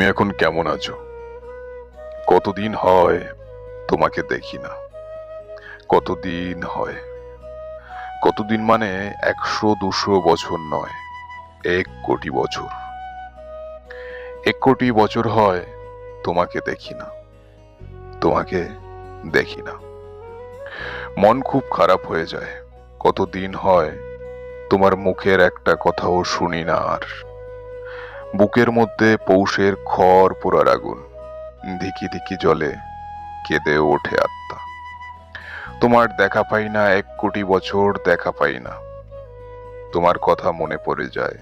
তুমি এখন কেমন আছো? কতদিন হয় তোমাকে দেখি না। কতদিন হয়? কতদিন মানে একশো, দুশো বছর নয়, এক কোটি বছর। এক কোটি বছর হয় তোমাকে দেখি না, তোমাকে দেখি না। মন খুব খারাপ হয়ে যায়। কতদিন হয় তোমার মুখের একটা কথাও শুনি না আর। বুকের মধ্যে পৌষের খড় পোড়ার আগুন। ধিকি ধিকি জলে কেঁদে ওঠে আত্মা। তোমার দেখা পাই না, এক কোটি বছর দেখা পাই না। তোমার কথা মনে পড়ে যায়,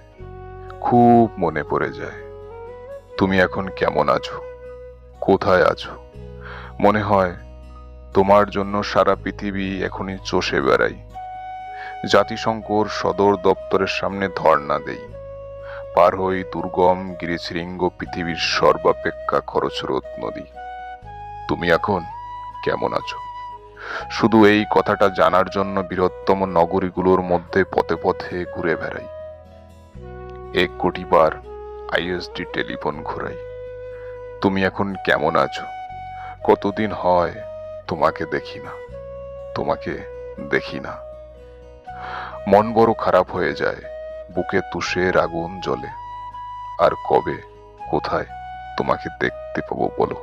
খুব মনে পড়ে যায়। তুমি এখন কেমন আছো? কোথায় আছো? মনে হয় তোমার জন্য সারা পৃথিবী এখনই চষে বেড়াই। জাতিসংঘর সদর দপ্তরের সামনে ধর্ণা দেই। পার হই দুর্গম গিরিশৃঙ্গ পৃথিবীর সর্বাপেক্ষা খরস্রোত নদী। তুমি এখন কেমন আছো? শুধু এই কথাটা জানার জন্য বৃহত্তম নগরীগুলোর মধ্যে পথে পথে ঘুরে বেড়াই। এক কোটি বার আইএসডি টেলিফোন ঘোরাই। তুমি এখন কেমন আছো? কতদিন হয় তোমাকে দেখি না, তোমাকে দেখি না। মন বড় খারাপ হয়ে যায়। বুকে তুষের আগুন জ্বলে আর কবে কোথায় তোমাকে দেখতে পাবো বলো।